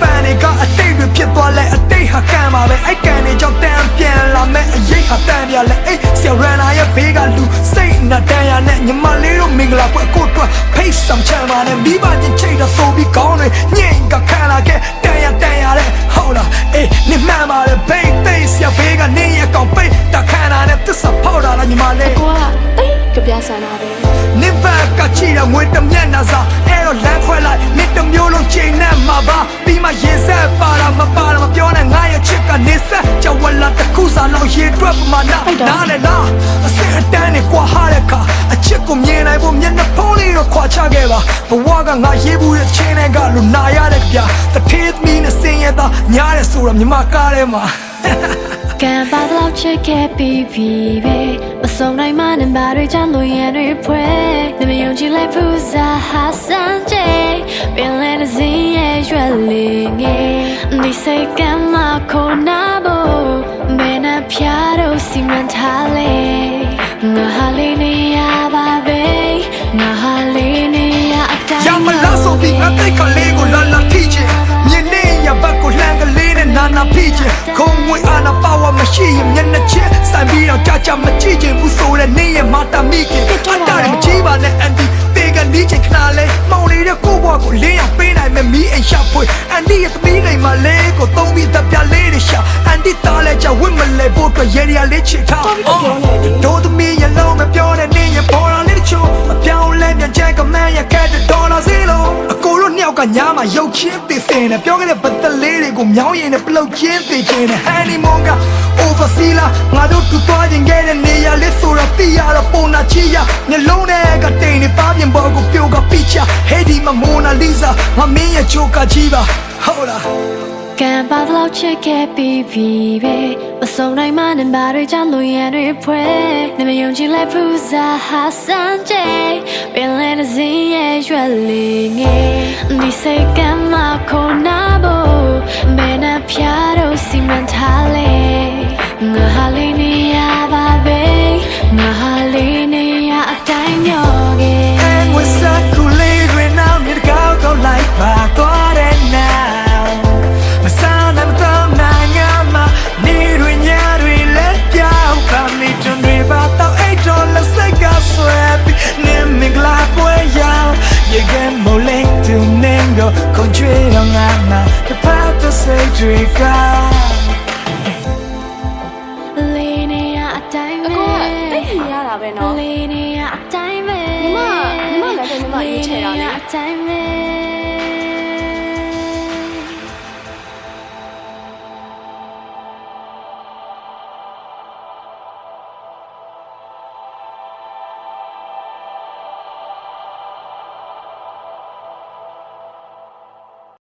ပန်တွေကအတိတ်တွေဖြစ်သွားလဲအတိတ်ဟာကံပါပဲအဲ့ကံတွေကြောင့်တန်ပြန်လာမဲ့အရေးဟာတန်ပြလဲအေးဆရာရန်နာရဲ့ဘေးကလူစိတ်နဲ့တန်ရနဲ့ညီမလေးတို့မင်္ဂလာပွဲကိုတွက်ဖိတ်ဆောင်ချမ်းပါနဲ့မိဘချင်းချိတ်တော့ဆိုပြီးကောင်းတွေညင်ကခံလာခဲ့တန်ရတန်ရတဲ့ဟုတ်လားအေးနေမှန်ပါလေဘိတ်သိပ်ဆရာဘေးကနေရကောင်ပိတ်တခါနာနဲ့သစ္စာဖောက်တာလားညီမလေးကိုကတိတ်ကြပြဆန္ဒပဲနစ်ဘက်ကချီရငွေတမျက်နှာစာအဲ့ တော့လမ်းခွဲလိုက်နစ်တစ်မျိုးလုံးချိန်နဲ့မှာပါပြီးမှရင်ဆက်ပါတာမပါတာမပြောနဲ့ငါရဲ့ချစ်ကနေဆက်ကြဝလာတစ်ခုစာလောက်ရေတွက်ပမာဏနားလေလားအစင်အတန်းနဲ့ကွာဟာတဲ့ခါအချစ်ကိုမြင်နိုင်ဖို့မျက်နှာဖုံးလေးတော့ခွာချခဲ့ပါဘဝကငါရေးဘူးတဲ့ချင်းတွေကလူနာရတဲ့ကြတထေးသမီးနဲ့စင်ရသားညားတယ်ဆိုတာမြမကားထဲမှာကံပါတော့ချစ်ခဲ့ပြီးပြီပဲမဆုံးနိုင်မှနဲ့ဘာတွေကြောင့်လို့ရန်တွေဖွဲနမယုံကြည်လိုက်ဖူးစားဟာစမ်း ငါဟာလေးနေရပါပဲငါဟာလေးနေရအတိုင်းရမလားဆိုပြီးအသိကလေးကိုလာလာထိချင်မြင်နေရဘက်ကိုလှမ်းကလေးနဲ့နာနာဖိချင်ခုံငွေအာနာပါဝါမရှိရင်မျက်နှာချင်းစိုင်ပြီးတော့ကြာကြာမကြည့်ချင်ဘူးဆိုတဲ့နေရမာတာမိခင်အတားရမကြည့်ပါနဲ့အန်တီတေကနီးချင်ခနာလဲမောင်လေးတဲ့ကိုဘွားကိုလင်းရပေးနိုင်မယ်မီးအိမ်ရှာဖွေအန်တီရဲ့သမီးနိုင်မလေးကိုသုံးပြီးတပ်ပြလေးတွေရှာအန်တီတားလဲကြဝင့်မလဲဖို့အတွက်ရေရီယာလေးချစ်ထား ကိုတို့နှစ်ယောက်ကညာမှာရုပ်ချင်းသိစင်နဲ့ပြောခဲ့တဲ့ပတ်သက်လေးတွေကိုမြောင်းရင်နဲ့ပလုတ်ချင်းသိချင်းနဲ့ဟန်နီမွန်က oversee လာငါတို့တူသွားခြင်းခဲ့တဲ့နေရာလေးဆိုတော့သိရတော့ပုံနာချီရမျက်လုံးနဲ့ကတိန်နေပါပြင်ပေါ်ကိုပြုတ်ကပိချဟေဒီမမိုနာလီဇာငါမင်းရဲ့ချိုကကြီးပါဟုတ်လား ကံပါတော့ချစ်ခဲ့ပြီးပြီပဲမဆုံးနိုင်မှနဲ့ဘာတွေကြောင့်လို့ရန်တွေဖွဲနမယုံကြည်လိုက်ဖူးစားဟာစမ်းကြပင်လဲတဲ့စင်းရဲ့ရွက်လေးငယ်ဒီစိတ်ကမ်းမခုနာဖို့ဘ နေတော့ခွန်ကြွေတော့ငါမှာတပတ်တစိတ်တွေကလေးနေရအတိုင်းအပဲကိုကတိတ်မြင်ရတာပဲနော်လေးနေရအတိုင်းပဲညီမညီမလည်းပဲညီမအရေးချဲတာလေအတိုင်းပဲ